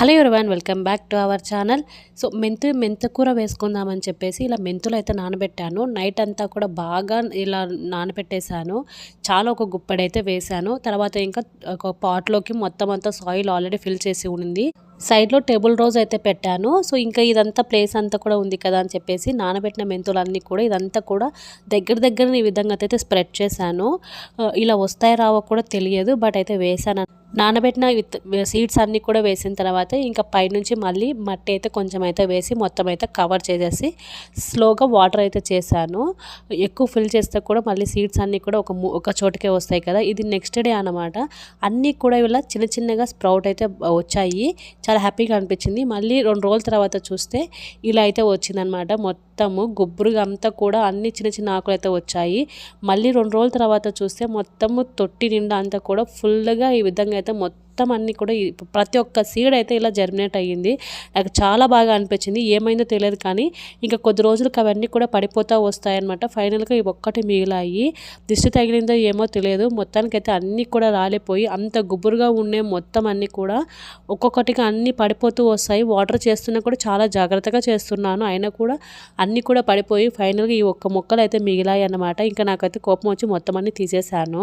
Hello everyone welcome back to our channel. So మెంతు మెంతకూర వేసుకుందామని చెప్పేసి ఇలా మెంతులు అయితే నానబెట్టాను. నైట్ అంతా కూడా బాగా ఇలా నానబెట్టేశాను. చాలా ఒక గుప్పడైతే వేశాను. తర్వాత ఇంకా ఒక పాట్లోకి మొత్తం అంతా సాయిల్ ఆల్రెడీ ఫిల్ చేసి ఉంది సైడ్లో టేబుల్ రోజ్ అయితే పెట్టాను. సో ఇంకా ఇదంతా ప్లేస్ అంతా కూడా ఉంది కదా అని చెప్పేసి నానబెట్టిన మెంతులన్నీ కూడా ఇదంతా కూడా దగ్గర దగ్గర ఈ విధంగా అయితే స్ప్రెడ్ చేశాను. ఇలా వస్తాయి రావో కూడా తెలియదు బట్ అయితే వేసాను నానబెట్టిన విత్ సీడ్స్ అన్నీ కూడా వేసిన తర్వాత ఇంకా పైనుంచి మళ్ళీ మట్టి అయితే కొంచెం అయితే వేసి మొత్తం అయితే కవర్ చేసేసి స్లోగా వాటర్ అయితే చేశాను. ఎక్కువ ఫిల్ చేస్తే కూడా మళ్ళీ సీడ్స్ అన్నీ కూడా ఒక ఒక చోటుకే వస్తాయి కదా. ఇది నెక్స్ట్ డే అనమాట అన్నీ కూడా ఇలా చిన్న చిన్నగా స్ప్రౌట్ అయితే వచ్చాయి. చాలా హ్యాపీగా అనిపించింది. మళ్ళీ రెండు రోజుల తర్వాత చూస్తే ఇలా అయితే వచ్చిందనమాట మొత్తము గుబ్బురుగా అంతా కూడా అన్ని చిన్న చిన్న ఆకులు అయితే వచ్చాయి. మళ్ళీ రెండు రోజుల తర్వాత చూస్తే మొత్తము తొట్టి నిండా అంతా కూడా ఫుల్గా ఈ విధంగా అయితే మొత్తం అన్నీ కూడా ప్రతి ఒక్క సీడ్ అయితే ఇలా జర్మినేట్ అయ్యింది. నాకు చాలా బాగా అనిపించింది. ఏమైందో తెలియదు కానీ ఇంకా కొద్ది రోజులకు అవన్నీ కూడా పడిపోతూ వస్తాయన్నమాట. ఫైనల్గా ఇవి ఒక్కటి మిగిలాయి. దిష్టి తగిలిందో ఏమో తెలియదు. మొత్తానికైతే అన్నీ కూడా రాలిపోయి అంత గుబురుగా ఉండే మొత్తం అన్నీ కూడా ఒక్కొక్కటిగా అన్నీ పడిపోతూ వస్తాయి. వాటర్ చేస్తున్నా కూడా చాలా జాగ్రత్తగా చేస్తున్నాను. అయినా కూడా అన్నీ కూడా పడిపోయి ఫైనల్గా ఈ ఒక్క మొక్కలు అయితే మిగిలాయి అన్నమాట. ఇంకా నాకైతే కోపం వచ్చి మొత్తం అన్నీ తీసేశాను.